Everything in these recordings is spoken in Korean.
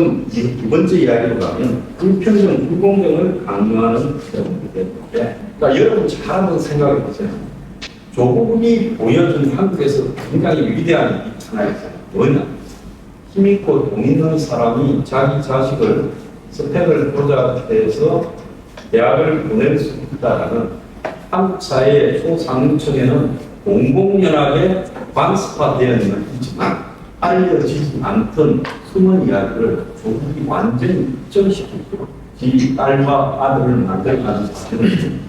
지금 이두 번째 이야기로 가면 불평등, 불공정을 강요하는 내용이기 때문에 그러니까 여러분 잘 한번 생각해 보세요. 조국이 보여준 한국에서 굉장히 위대한 사람 뭐냐? 힘있고 돈 있는 사람이 자기 자식을 스펙을 조작해서 대학을 보낼 수 있다라는 한국 사회의 초상층에는 공공연하게 관습화되어 있지만 알려지지 않던 숨은 이야기를 조국이 완전히 입증시키고 지 딸과 아들을 만들어가는 과정을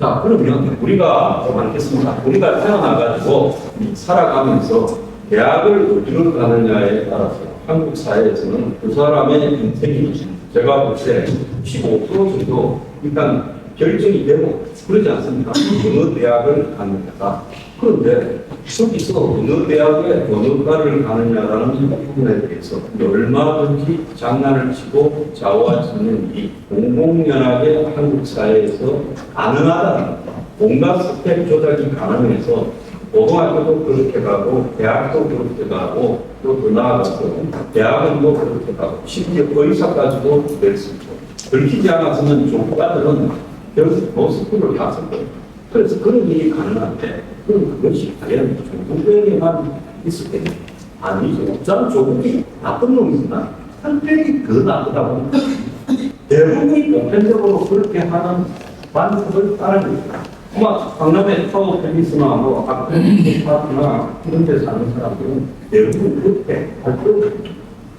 자, 그러면 우리가 좀 알겠습니다. 우리가 태어나가지고 살아가면서 대학을 어디로 가느냐에 따라서 한국 사회에서는 그 사람의 인생이 제가 볼 때 15% 정도 일단 결정이 되고 그러지 않습니까? 어느 대학을 가느냐가. 그런데 여기서 어느 대학에 어느 과를 가느냐라는 부분에 대해서 얼마든지 장난을 치고 좌우하시는 이 공공연하게 한국 사회에서 가능하다는 것. 온갖 스펙 조작이 가능해서 고등학교도 그렇게 가고 대학도 그렇게 가고 또 더 나아가서 대학원도 그렇게 가고 심지어 의사까지도 될 수 있고 들키지 않았으면 조국아들은 결국 노스쿨을 갔을 거예요. 그래서 그런 일이 가능한데 그럼 그것이 과연 조국에게만 있었겠냐? 아니죠. 저는 조국이 나쁜 놈이구나. 한편이 더 나쁘다고. 대부분이 보편적으로 그렇게 하는 관습을 따르고 있다. 아마 강남의 타워 팰리스나 뭐 아크리스 파트나 이런 데 사는 사람들은 대부분 그렇게 할 거예요.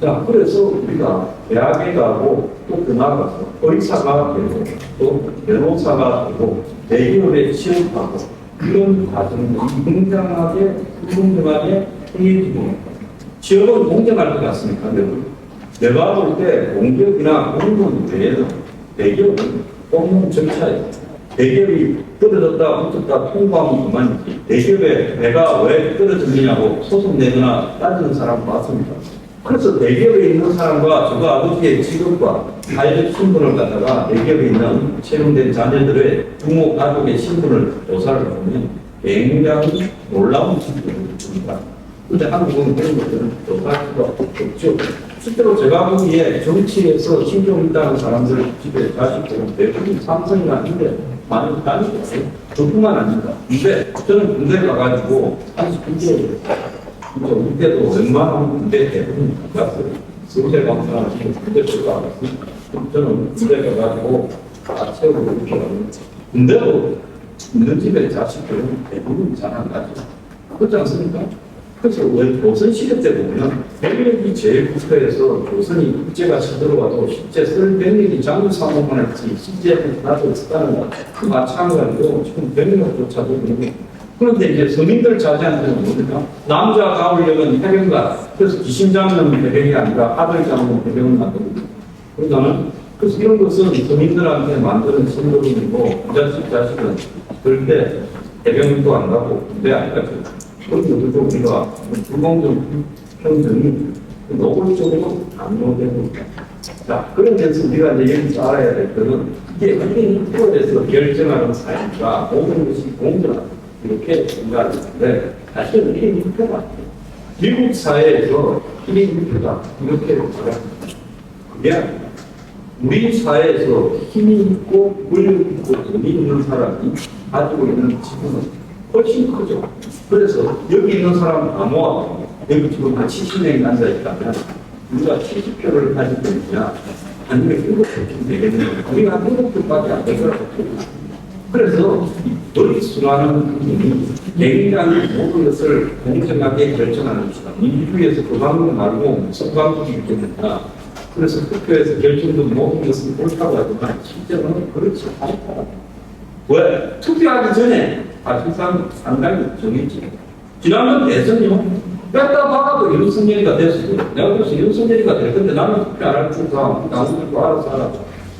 자, 그래서 우리가 대학에 가고 또그 나가서 의사가 되고 또 변호사가 되고 대기업에 취업하고 이런 과정들이 굉장하게 공정하게 행해지고. 취업은 공정할 것 같습니까? 내가 볼 때 공기업이나 공무원 외에는 대기업은 뽑는 절차예요. 대기업이 떨어졌다 붙었다 통보하면 그만이지. 대기업에 내가 왜 떨어졌느냐고 소송 내거나 따지는 사람 봤습니다. 그래서 대기업에 있는 사람과 저가 아버지의 직업과 사회적 신분을 갖다가 대기업에 있는 채용된 자녀들의 부모 가족의 신분을 조사를 보면 굉장히 놀라운 신분입니다. 근데 한국은 그런 것들은 조사할 수가 없죠. 실제로 제가 보기에 정치에서 신경 있다는 사람들 집에 자식들은 대부분 삼성이나 인데 많이 다니고 있어요. 그뿐만 아닙니다. 근데 저는 군대 가가지고 39개월 이제 우리 때도 웬만하면 군대 대부분 갔어요. 서울대 강사나 군대 들어가 갔어요. 저는 군대 가가지고 다 채우고 이렇게 가는 군대도 있는 집에 자식들은 대부분 잘안 가죠. 그렇지 않습니까? 그래서 왜 조선 시대 때 보면 병력이 제일 국가에서 조선이 국제가 쳐들어와도 실제 쓸 병력이 장군 사모만 했지 실제 나도 없다는 거. 그 마찬가지로 지금 병력조차도 그런데 이제 서민들 자제하는 데는 뭡니까? 남자 가오려면 해병가. 그래서 잡는 해병이 아니라 아들 잡는 해병을 만들고. 그러잖아요. 그래서 이런 것은 서민들한테 만드는 신도림이고, 자식 자식은 절대 해병도 안 가고 군대 안 가죠. 그런데 우리도 우리가 불공정 평등이 노골적으로 강요되고 있다. 자, 그런 데서 우리가 이제 여기서 알아야 될 것은 이게 국민 투표에서 결정하는 사회가 모든 것이 공정하다. 이렇게 생각하는데 사실은 1인 1표가 아니에요. 미국 사회에서 1인 1표다. 이렇게 말합니다. 그게 아니라 우리 사회에서 힘이 있고 권력 있고 돈이 있는 사람이 가지고 있는 지분은 훨씬 크죠. 그래서 여기 있는 사람 다 모아 여기 지금 한 70명이 앉아 있다면 우리가 70표를 가지고 있냐 아니면 7표 되겠네요. 우리가 한 7표밖에 안 되더라고. 그래서 머리 수많은 분이 굉장히 모든 것을 공정하게 결정하는 것이다. 민주주의에서 그 방법 말고 무슨 방법이 있겠느냐. 그래서 투표에서 결정된 모든 것은 옳다고 하지만 실제로는 그렇지 않다. 왜? 투표하기 전에 사실상 상당히 정했지. 지난번 대선요. 뺐다 박아도 윤석열이가 됐어요. 내가 그래서 윤석열이가 될 건데 나는 투표 안할 줄사 당신들도 알아서 하라.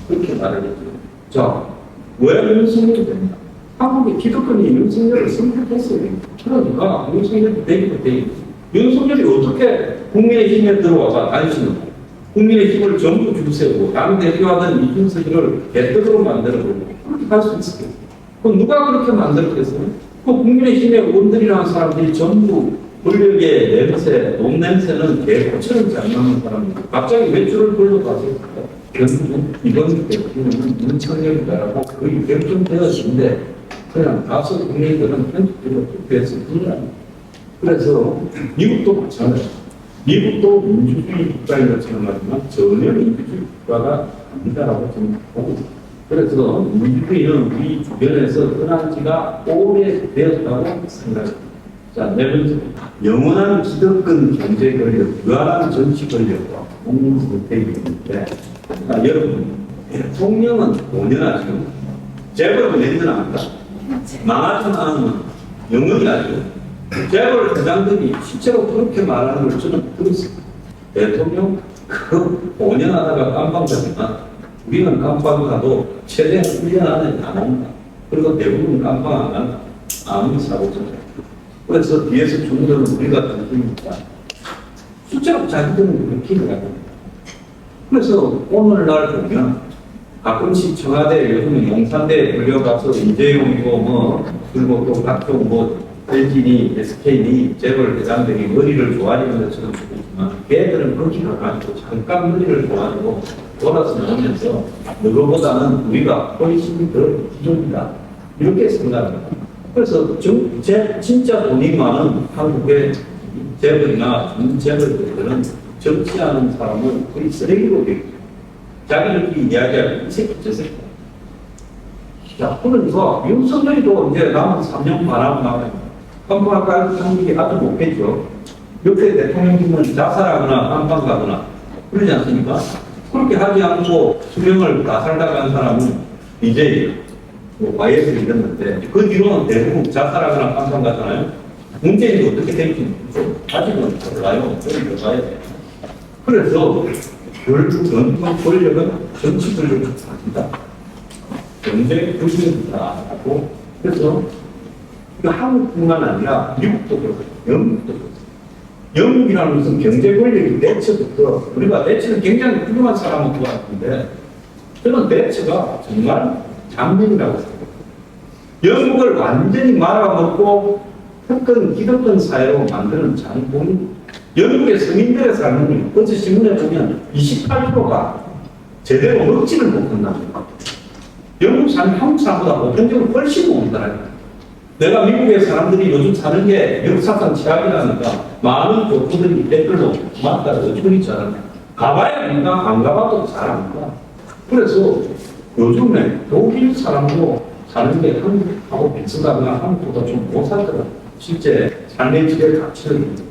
그렇게 말하겠죠. 자, 왜 윤석열이 됩니까? 한국의 기득권이 윤석열을 선택했어요. 그러니까 윤석열이 되기도 되고 윤석열이 어떻게 국민의힘에 들어와서 당신은 국민의 힘을 전부 주세고 당 대표하던 이준석이를 개떡으로 만들어보고 그렇게 할수 있어요. 그럼 누가 그렇게 만들었겠어요? 그 국민의 힘의 의원들이라는 사람들이 전부 권력의 냄새, 돈 냄새는 개코처럼 잘 나는 사람입니다. 갑자기 외출을 불러 가서 결국은 이번 대통령은 문청력이다라고 거의 결정되었는데 그냥 다수 국민들은 편집적으로 투표해서 그냥 그래서 미국도 마찬가지. 미국도 민주주의 국가인 것처럼 말하지만 전혀 민주주의 국가가 아니다라고 저는 보고. 그래서 민주주의는 우리 주변에서 떠난 지가 오래 되었다고 생각합니다. 자, 네 번째. 영원한 기득권 경제 권력, 유한한 정치 권력과 공공 선택이 있는데, 자, 여러분, 대통령은 5년 하죠. 재벌은 몇년 합니까? 망하지 않으면 영원히 하죠. 재벌 회장들이 실제로 그렇게 말하는 걸 저는 들었습니다. 대통령 그 5년 하다가 깜빵 가지만 우리는 깜빵 가도 최대한 1년 안에 안 온다. 그리고 대부분 깜빵 안 간다. 아무리 사고 쳤다. 그래서 뒤에서 주는 우리가 듣으니까 실제로 자기들은 그렇게 생각합니다. 그래서 오늘날 보면 가끔씩 청와대 요즘 용산대에 불려가서 인재용이고 뭐 그리고 또 각종 뭐 LG니 SK니 재벌 회장들이 머리를 좋아하는 것처럼 보이지만 걔들은 거기 가가지고 잠깐 머리를 좋아하고 돌아서 나오면서 누구보다는 우리가 훨씬 더 기존이다 이렇게 생각합니다. 그래서 정, 제, 진짜 돈이 많은 한국의 재벌이나 준재벌들은 정치하는 사람은 거의 쓰레기로 되어 있죠. 자기들끼리 이야기하고 이 새끼 저 새끼. 자, 그러니까 윤석열이도 이제 남은 3년 반하고 나면 깜빡할 한국이 아주 못했죠. 옆에 대통령님은 자살하거나 깜빡 가거나 그러지 않습니까? 그렇게 하지 않고 수명을 다 살다 간 사람은 이제 뭐 YS를 잃었는데 그 뒤로는 대부분 자살하거나 깜빡 가잖아요. 문재인도 어떻게 될지 아직은 몰라요. 좀 들어가야 돼. 그래서 결국은 권력은 정치 권력을 가진다. 경제 그래서 그 한국뿐만 아니라 미국도 그렇고 영국도 그렇고 영국이라는 것은 경제 권력이 대처부터 우리가 대처는 굉장히 훌륭한 것 같은데 저는 대처가 정말 장면이라고 생각합니다. 영국을 완전히 말아먹고 특권 기득권 사회로 만드는 장본인 영국의 서민들의 삶은 어제 신문에 보면 28%가 제대로 먹지를 못한답니다. 영국 사람이 한국 사람보다 보편적으로 훨씬 못 살아요. 내가 미국의 사람들이 요즘 사는 게 역사상 최악이라니까 많은 교포들이 댓글로 맞다 어쩌니 잘하네. 가봐야 합니까? 안 가봐도 잘합니까? 그래서 요즘에 독일 사람도 사는 게 한국하고 비슷하거나 한국보다 좀 못 살더라. 실제 삶의 질의 가치를.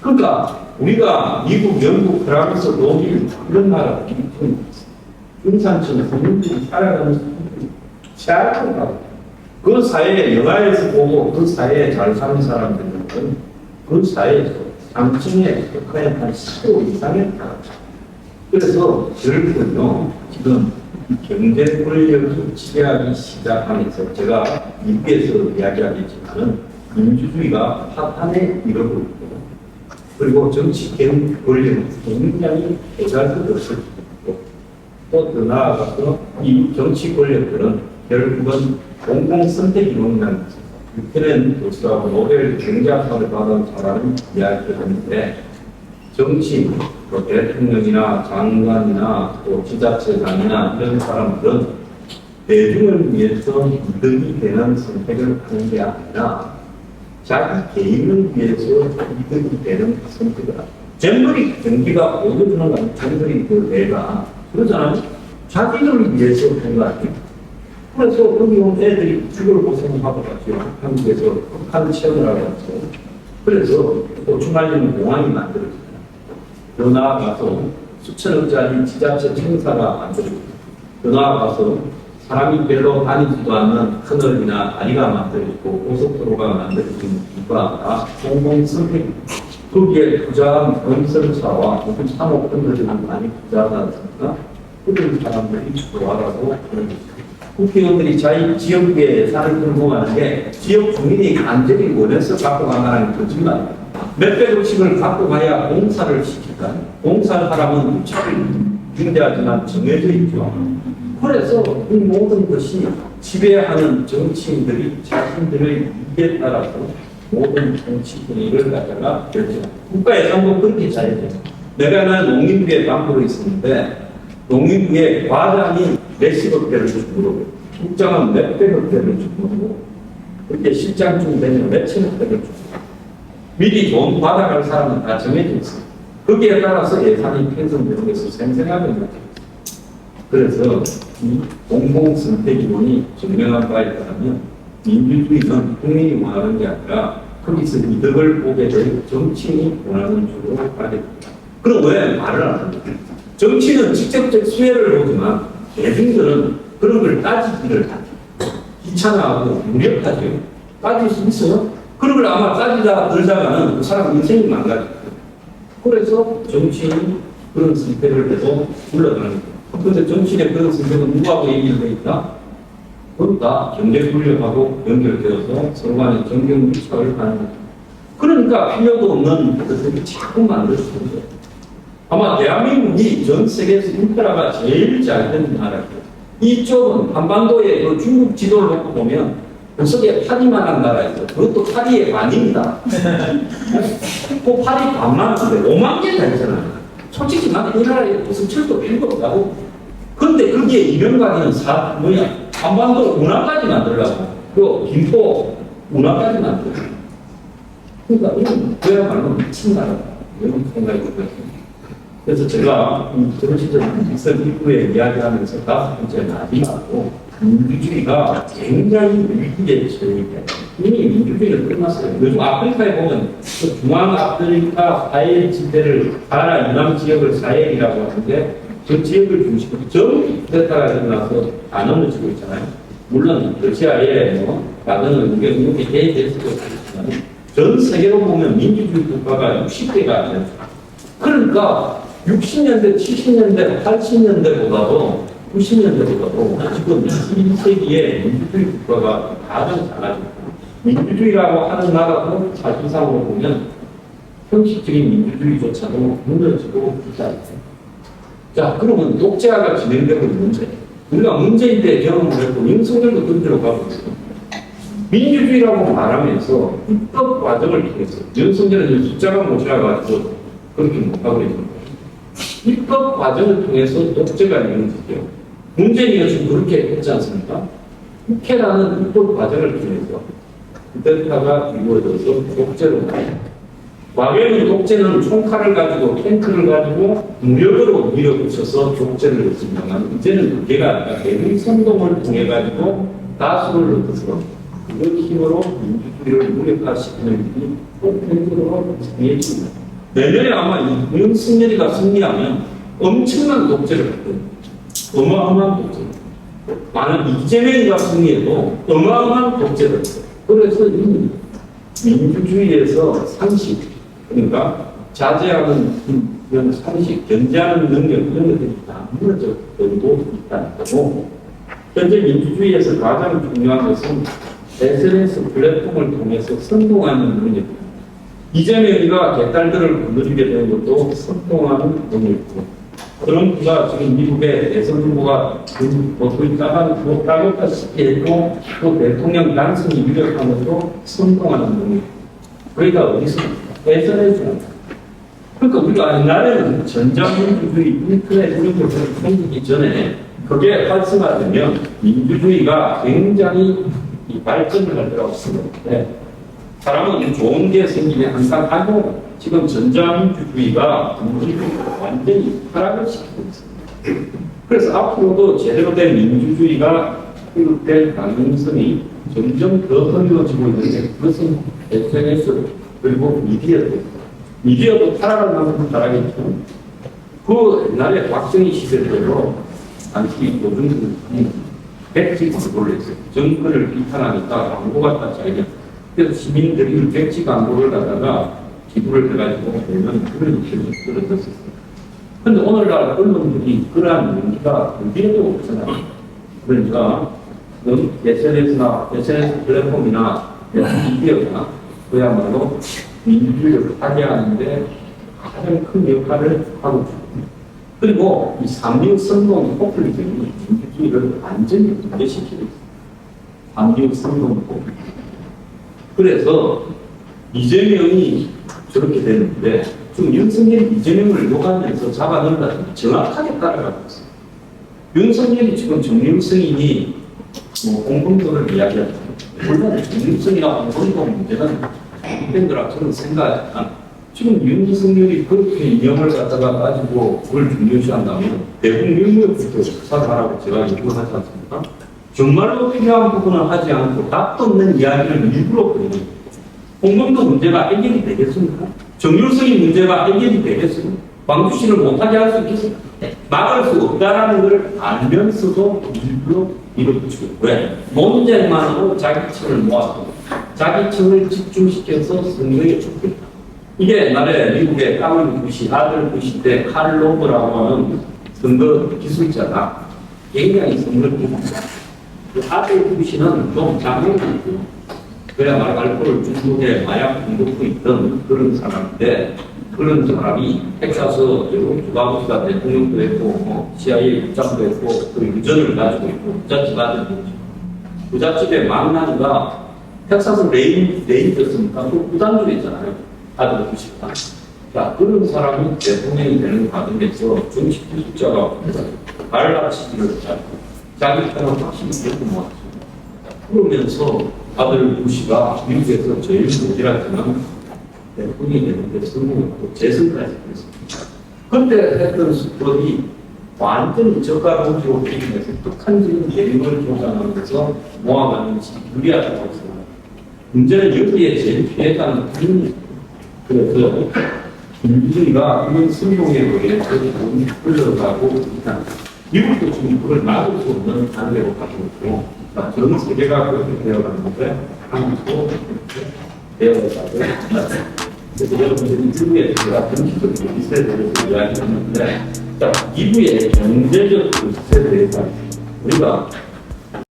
그러니까 우리가 미국, 영국, 프랑스, 독일 이런 나라 중산층 국민들이 살아가는 최악이다. 그 사회에 영화에서 보고 그 사회에 잘 사는 사람들은 그 사회에서 상층에 속하여 한10% 이상의 다 그래서 결국은요, 지금 이 경제 권력이 지배하기 시작하면서 제가 미국에서 이야기하겠지만은 민주주의가 파탄에 이르고 그리고 정치 권력은 굉장히 보잘것없어지고 또더 나아가서 이 정치 권력들은 결국은 공공 선택 이론이라는 유태는 교수하고 노벨 경제학상을 받은 사람이 이야기를 했는데 정치, 또 대통령이나 장관이나 또 지자체장이나 이런 사람들은 대중을 위해서 이득이 되는 선택을 하는 게 아니라 자기 개인을 위해서 이득이 되는 선택을. 잼버리 경기가 거 아니에요? 잼버리 그 애가 그러잖아요. 자기를 위해서 하는 거 아니에요? 그래서 거기 온 애들이 죽을 고생하고 갔죠. 한국에서 북한 체험을 하고 갔죠. 그래서 고충알리는 공항이 만들어졌어요. 더 나아가서 수천 억짜리 지자체 청사가 만들어졌어요. 더 나아가서 사람이 별로 다니지도 않는 터널이나 다리가 만들어지고 고속도로가 만들어진 이유가 다 공공 선택 거기에 투자한 건설사와 무슨 산업펀드들이 많이 투자하지 않습니까? 그런 사람들이 좋아라고 그런. 국회의원들이 자기 지역에 산을 가는 게 지역 주민이 간절히 원해서 갖고 간다는 거짓말입니다. 몇백 억씩을 갖고 가야 공사를 시킬까? 공사할 사람은 입찰을 중대하지만 정해져 있죠. 그래서 이 모든 것이 지배하는 정치인들이 자신들의 이익에 따라서 모든 정치 행위를 갖다가 결정합니다. 국가 예산도 그렇게 짜야 돼요. 내가 는 농림부에 담보로 있었는데 농림부에 과장이 몇십억 대를 주고 국장은 몇백억 대를 주고 그렇게 실장쯤 되면 몇천억 대를 주고 미리 돈 받아갈 사람은 다 정해져 있어요. 거기에 따라서 예산이 편성되는 것을 생생하게 나타요 그래서 이 공공 선택 이론이 증명한 바에 따르면 민주주의는 국민이 원하는 게 아니라 거기서 이득을 보게 될 정치인이 원하는 쪽으로 가야 됩니다. 그럼 왜 말을 안 합니까? 정치는 직접적 수혜를 보지만 대중들은 그런 걸 따지기를. 귀찮아하고 무력하죠. 따질 수 있어요? 그런 걸 아마 따지다 들다가는 그 사람 인생이 망가져요. 그래서 정치인이 그런 선택을 해서 굴러가는 거예요. 근데 정치인의 그런 선택은 누구하고 돼 있다? 그러니까 경제 분력하고 연결되어서 서로 간의 정경 밀착을 하는 거죠. 그러니까 필요도 없는 것들이 자꾸 만들어지는 거예요. 아마 대한민국이 전 세계에서 인프라가 제일 잘 되는 나라예요. 이쪽은 한반도의 그 중국 지도를 놓고 보면 구석에 파리만한 나라에서 그것도 파리의 반입니다. 그 파리 반만 하는데 5만 개나 있잖아요. 솔직히 나는 이 나라에 무슨 철도 필요 없다고. 근데 거기에 이명박이는 사, 뭐야, 한반도 운하까지 만들려고. 그 김포 운하까지 만들려고. 그러니까 이건 그야말로 미친 나라다. 이런 생각이 들었습니다. 그래서 제가 이 정치적 직선 입구에 이야기하면서 다섯 번째 마지막으로 민주주의가 굉장히 있다. 이미 민주주의는 끝났어요. 요즘 아프리카에 보면 그 중앙 아프리카 사헬 지대를 사하라 이남 지역을 사헬이라고 하는데 그 지역을 중심으로 전부 쿠데타가 일어나서 다 넘어지고 있잖아요. 물론 러시아에 뭐 다른 이렇게 개입될 수도 있지만 전 세계로 보면 민주주의 국가가 60개가 아니라 그러니까 60년대, 70년대, 80년대보다도 90년대보다도 지금 21세기의 민주주의 국가가 가장 잘하죠. 민주주의라고 하는 나라도 사실상으로 보면 형식적인 민주주의조차도 무너지고 있다. 자, 그러면 독재화가 진행되고 있는 문제. 우리가 문제인데 경험을 했고, 윤석열도 그대로 가고 있어요. 민주주의라고 말하면서 입법 과정을 통해서 윤석열은 숫자가 모자라가지고 그렇게 못하고 있는 거예요. 입법 과정을 통해서 독재가 이루어지죠. 문재인이가 지금 그렇게 했지 않습니까? 국회라는 입법 과정을 통해서 국대타가 이루어져서 독재로. 과거에는 독재는 총칼을 가지고 탱크를 가지고 무력으로 밀어붙여서 독재를 했습니다만 이제는 그게가 대중 선동을 통해 가지고 다수를 얻어서 그 힘으로 민주주의를 무력화시키는 일이 폭행으로 정해집니다. 내년에 아마 이 윤석열이가 승리하면 엄청난 독재를 할 거예요. 어마어마한 독재. 만약 이재명이가 승리해도 어마어마한 독재를. 그래서 이 민주주의에서 상식, 그러니까 자제하는 이런 상식, 견제하는 능력, 이런 것들이 다 무너져 버리고 있다는 거고, 현재 민주주의에서 가장 중요한 것은 SNS 플랫폼을 통해서 선동하는 능력입니다. 이재명이가 개딸들을 건드리게 된 것도 선동하는 능력이고, 트럼프가 지금 미국의 대선 후보가 뭐 거의 따가 뭐 따졌다시피 했고 또 대통령 당선이 것도 선동하는 능력. 그러니까 어디서 SNS는 그러니까 우리가 옛날에는 전자민주주의 인터넷 이런 것들이 생기기 전에 그게 활성화되면 민주주의가 굉장히 이 발전을 할 거라고 생각하는데 사람은 좋은 게 생기면 항상 하고 지금 전자민주주의가 민주주의가 완전히 타락을 시키고 있습니다. 그래서 앞으로도 제대로 된 민주주의가 회복될 가능성이 점점 더 어려워지고 있는데 그것은 SNS 그리고 미디어도 미디어도 타락할 만큼 타락했죠. 그 옛날에 박정희 시대대로 당시 노중훈이 백지 광고를 했어요. 정권을 비판하니까 광고가 다 잘려. 그래서 시민들이 백지 광고를 갖다가 기부를 해가지고 되면 그런 일을 끌어들었어요. 근데 오늘날 언론들이 그러한 용기가 어디에도 없잖아요. 그러니까 SNS나 SNS 플랫폼이나 미디어가 그야말로 민주주의를 파괴하는데 가장 큰 역할을 하고 있습니다. 그리고 이 삼류 선동 포퓰리즘이 민주주의를 완전히 붕괴시키고 있습니다. 삼류 선동 포퓰리즘. 그래서 이재명이 저렇게 됐는데 지금 윤석열이 이재명을 욕하면서 잡아넣는다든지 정확하게 따라가고 있어요. 윤석열이 지금 정윤성이니 뭐 공공도를 이야기하죠. 물론 정윤성이나 공공도 문제는 팬들아 저는 생각하지 않아. 지금 윤석열이 그렇게 인형을 갖다가 가지고 그걸 중요시한다면 대북 밀무역부터 수사하라고 제가 요구하지 않습니까? 정말로 필요한 부분은 하지 않고 답도 없는 이야기를 일부러 꺼내는 공공도 문제가 해결이 되겠습니까? 정율성이 문제가 해결이 되겠습니까? 광주시를 못하게 할 수 있겠습니까? 막을 수 없다라는 걸 알면서도 일부러 밀어붙이고 왜? 논쟁만으로 자기 층을 모아서 자기 층을 집중시켜서 선거에 좋겠다. 이게 옛날에 미국의 까만 부시, 아들 부시 때 칼로브라고 하는 선거 기술자가 굉장히 선거를 기술자. 그 아들 부시는 좀 장애가 있고 그야말로 알코올 중독에 마약 중독도 있던 그런 사람인데 그런 사람이 텍사스 여러 주가부가 대통령도 했고 뭐 CIA 국장도 했고 그 유전을 가지고 있고 부잣집 아들이죠. 부잣집의 망나니가 텍사스 레인 레인저스니까 그 부담주에 있잖아요. 아들 부시가. 자 그런 사람이 대통령이 되는 과정에서 정치 기술자가 발라치기를 자기 편을 확실히 들고 모았죠. 그러면서 아들 부시가 미국에서 제일 모질하지만 대통령이 되는데 성공했고 재선까지 했습니다. 그때 했던 수법이 완전히 저가로우로 비행해서 북한적인 대립을 조장하면서 모아가는 것이 유리하다고 생각합니다. 문제는 여기에 제일 피해자는 국민입니다. 그래서 김준이가 그런 성공에 의해서 돈이 흘러가고 있다. 미국도 지금 그걸 막을 수 없는 단계로 가고 있고, 자, 전 세계가 그렇게 되어가는데, 한국도 그렇게 되어가고 있다. 그래서 여러분들이 1부에 제가 정치적 리셋에 대해서 이야기했는데, 자, 2부에 경제적 리셋에 대해서 우리가